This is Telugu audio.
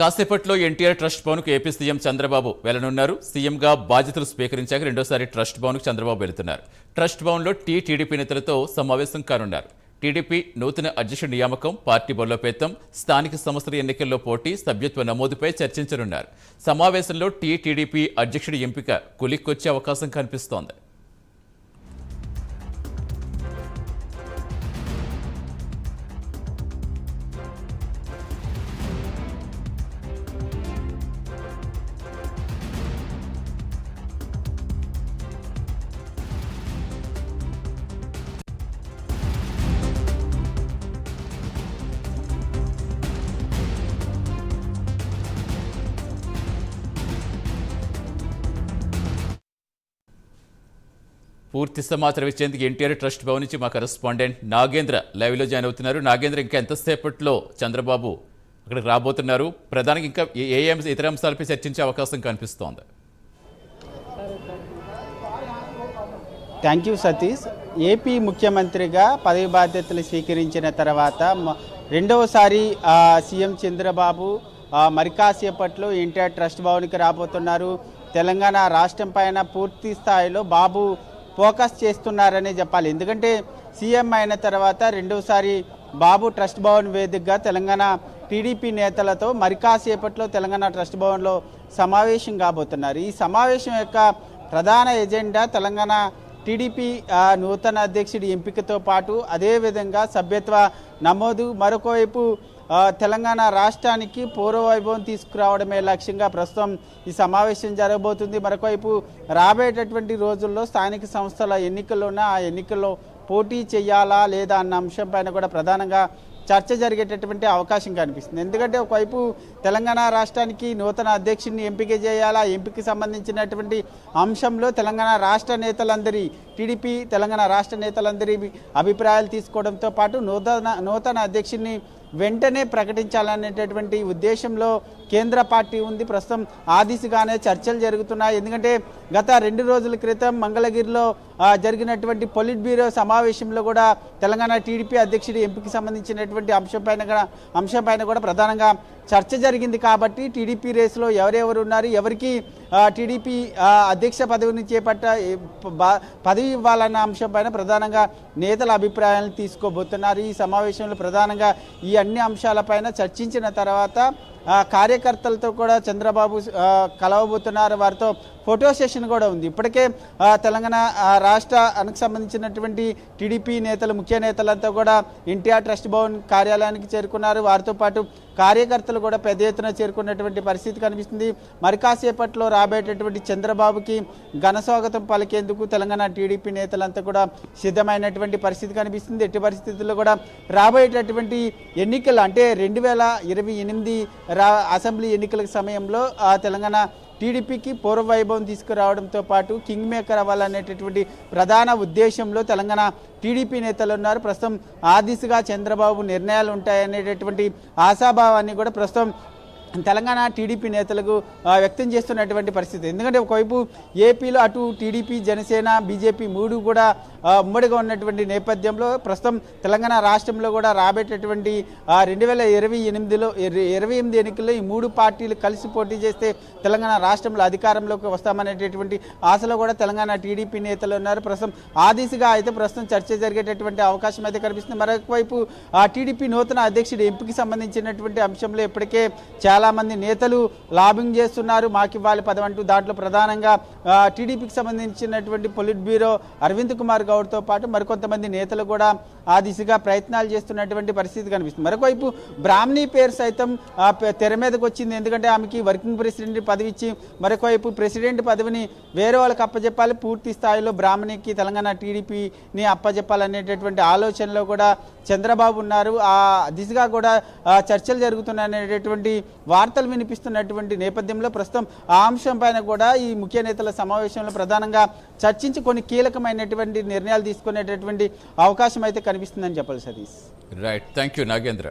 కాసేపట్లో ఎన్టీఆర్ ట్రస్ట్ భవన్కు ఏపీ సీఎం చంద్రబాబు వెళ్ళనున్నారు. సీఎంగా బాధ్యతలు స్వీకరించాక రెండోసారి ట్రస్ట్ భవన్కు చంద్రబాబు వెళుతున్నారు. ట్రస్ట్ భవన్లో టీ టీడీపీ నేతలతో సమావేశం కానున్నారు. టీడీపీ నూతన అధ్యక్షుడి నియామకం పార్టీ బలోపేతం స్థానిక సంస్థల ఎన్నికల్లో పోటీ సభ్యత్వ నమోదుపై చర్చించనున్నారు. సమావేశంలో టీ టీడీపీ అధ్యక్షుడి ఎంపిక కులిక్కొచ్చే అవకాశం కనిపిస్తోంది. పూర్తి సమాచారం ఇచ్చేందుకు ఎన్టీఆర్ ట్రస్ట్ భవన్ నుంచి మా కరెస్పాండెంట్ నాగేంద్ర లైవ్లో జాయిన్ అవుతున్నారు. నాగేంద్ర ఇంకా ఎంతసేపట్లో చంద్రబాబు అక్కడికి రాబోతున్నారు? ప్రధానికి ఇంకా ఏ ఇతర అంశాలపై చర్చించే అవకాశం కనిపిస్తోంది. Thank you Satish. ఏపీ ముఖ్యమంత్రిగా పదవి బాధ్యతలు స్వీకరించిన తర్వాత రెండవసారి సీఎం చంద్రబాబు మరి కాసేపట్లో ఎన్టీఆర్ ట్రస్ట్ భవన్కి రాబోతున్నారు. తెలంగాణ రాష్ట్రం పైన పూర్తి స్థాయిలో బాబు ఫోకస్ చేస్తున్నారనే చెప్పాలి. ఎందుకంటే సీఎం అయిన తర్వాత రెండవసారి బాబు ట్రస్ట్ భవన్ వేదికగా తెలంగాణ టీడీపీ నేతలతో మరి కాసేపట్లో తెలంగాణ ట్రస్ట్ భవన్లో సమావేశం కాబోతున్నారు. ఈ సమావేశం యొక్క ప్రధాన ఎజెండా తెలంగాణ టీడీపీ నూతన అధ్యక్షుడి ఎంపికతో పాటు అదేవిధంగా సభ్యత్వ నమోదు. మరొకవైపు తెలంగాణ రాష్ట్రానికి పూర్వవైభవం తీసుకురావడమే లక్ష్యంగా ప్రస్తుతం ఈ సమావేశం జరగబోతుంది. మరొకవైపు రాబోయేటటువంటి రోజుల్లో స్థానిక సంస్థల ఎన్నికల్లోన ఆ ఎన్నికల్లో పోటీ చేయాలా లేదా అన్న అంశంపైన కూడా ప్రధానంగా చర్చ జరిగేటటువంటి అవకాశం కనిపిస్తుంది. ఎందుకంటే ఒకవైపు తెలంగాణ రాష్ట్రానికి నూతన అధ్యక్షుడిని ఎంపిక చేయాలా ఎంపిక సంబంధించినటువంటి అంశంలో తెలంగాణ రాష్ట్ర నేతలందరి టీడీపీ తెలంగాణ రాష్ట్ర నేతలందరి అభిప్రాయాలు తీసుకోవడంతో పాటు నూతన నూతన అధ్యక్షుడిని వెంటనే ప్రకటించాలనేటటువంటి ఉద్దేశంలో కేంద్ర పార్టీ ఉంది. ప్రస్తుతం ఆ దిశగానే చర్చలు జరుగుతున్నాయి. ఎందుకంటే గత రెండు రోజుల క్రితం మంగళగిరిలో జరిగినటువంటి పొలిట్ బ్యూరో సమావేశంలో కూడా తెలంగాణ టీడీపీ అధ్యక్షుడి ఎంపిక సంబంధించినటువంటి అంశంపైన కూడా అంశంపైన కూడా ప్రధానంగా చర్చ జరిగింది కాబట్టి టీడీపీ రేసులో ఎవరెవరు ఉన్నారు ఎవరికి టీడీపీ అధ్యక్ష పదవిని చేపట్ట పదవి ఇవ్వాలన్న అంశంపైన ప్రధానంగా నేతల అభిప్రాయాలను తీసుకోబోతున్నారు. ఈ సమావేశంలో ప్రధానంగా ఈ అన్ని అంశాలపైన చర్చించిన తర్వాత కార్యకర్తలతో కూడా చంద్రబాబు కలవబోతున్నారు. వారితో ఫోటో సెషన్ కూడా ఉంది. ఇప్పటికే తెలంగాణ రాష్ట్రానికి సంబంధించినటువంటి టీడీపీ నేతలు ముఖ్య నేతలంతా కూడా ఎన్టీఆర్ ట్రస్ట్ భవన్ కార్యాలయానికి చేరుకున్నారు. వారితో పాటు కార్యకర్తలు కూడా పెద్ద ఎత్తున చేరుకున్నటువంటి పరిస్థితి కనిపిస్తుంది. మరి కాసేపట్లో రాబోయేటటువంటి చంద్రబాబుకి ఘన స్వాగతం పలికేందుకు తెలంగాణ టీడీపీ నేతలంతా కూడా సిద్ధమైనటువంటి పరిస్థితి కనిపిస్తుంది. ఎట్టి పరిస్థితుల్లో కూడా రాబోయేటటువంటి ఎన్నికలు అంటే రెండు వేల ఇరవై ఎనిమిది అసెంబ్లీ ఎన్నికల సమయంలో ఆ తెలంగాణ టీడీపీకి పూర్వవైభవం తీసుకురావడంతో పాటు కింగ్ మేకర్ అవ్వాలనేటటువంటి ప్రధాన ఉద్దేశంలో తెలంగాణ టీడీపీ నేతలు ఉన్నారు. ప్రస్తుతం ఆ దిశగా చంద్రబాబు నిర్ణయాలు ఉంటాయనేటటువంటి ఆశాభావాన్ని కూడా ప్రస్తుతం తెలంగాణ టీడీపీ నేతలకు వ్యక్తం చేస్తున్నటువంటి పరిస్థితి. ఎందుకంటే ఒకవైపు ఏపీలో అటు టీడీపీ జనసేన బీజేపీ మూడు కూడా ఉమ్మడిగా ఉన్నటువంటి నేపథ్యంలో ప్రస్తుతం తెలంగాణ రాష్ట్రంలో కూడా రాబోయేటటువంటి రెండు వేల ఇరవై ఎనిమిదిలో ఇరవై ఎనిమిది ఎన్నికల్లో ఈ మూడు పార్టీలు కలిసి పోటీ చేస్తే తెలంగాణ రాష్ట్రంలో అధికారంలోకి వస్తామనేటటువంటి ఆశలో కూడా తెలంగాణ టీడీపీ నేతలు ఉన్నారు. ప్రస్తుతం ఆ దిశగా అయితే ప్రస్తుతం చర్చ జరిగేటటువంటి అవకాశం అయితే కనిపిస్తుంది. మరొకవైపు ఆ టీడీపీ నూతన అధ్యక్షుడి ఎంపిక సంబంధించినటువంటి అంశంలో ఇప్పటికే చాలామంది నేతలు లాబింగ్ చేస్తున్నారు. మాకు ఇవ్వాలి పదవంటూ దాంట్లో ప్రధానంగా టీడీపీకి సంబంధించినటువంటి పొలిట్ బ్యూరో అరవింద్ కుమార్ గౌడ్తో పాటు మరికొంతమంది నేతలు కూడా ఆ దిశగా ప్రయత్నాలు చేస్తున్నటువంటి పరిస్థితి కనిపిస్తుంది. మరొకవైపు బ్రాహ్మణి పేరు సైతం తెర మీదకి వచ్చింది. ఎందుకంటే ఆమెకి వర్కింగ్ ప్రెసిడెంట్ పదవి ఇచ్చి మరొకవైపు ప్రెసిడెంట్ పదవిని వేరే వాళ్ళకి అప్పజెప్పాలి. పూర్తి స్థాయిలో బ్రాహ్మణికి తెలంగాణ టీడీపీని అప్పచెప్పాలనేటటువంటి ఆలోచనలో కూడా చంద్రబాబు ఉన్నారు. ఆ దిశగా కూడా చర్చలు జరుగుతున్నాయనేటటువంటి వార్తలు వినిపిస్తున్నటువంటి నేపథ్యంలో ప్రస్తుతం ఆ అంశం పైన కూడా ఈ ముఖ్య నేతల సమావేశంలో ప్రధానంగా చర్చించి కొన్ని కీలకమైనటువంటి నిర్ణయాలు తీసుకునేటటువంటి అవకాశం అయితే కనిపిస్తుందని చెప్పాలి Satish. Right thank you Nagendra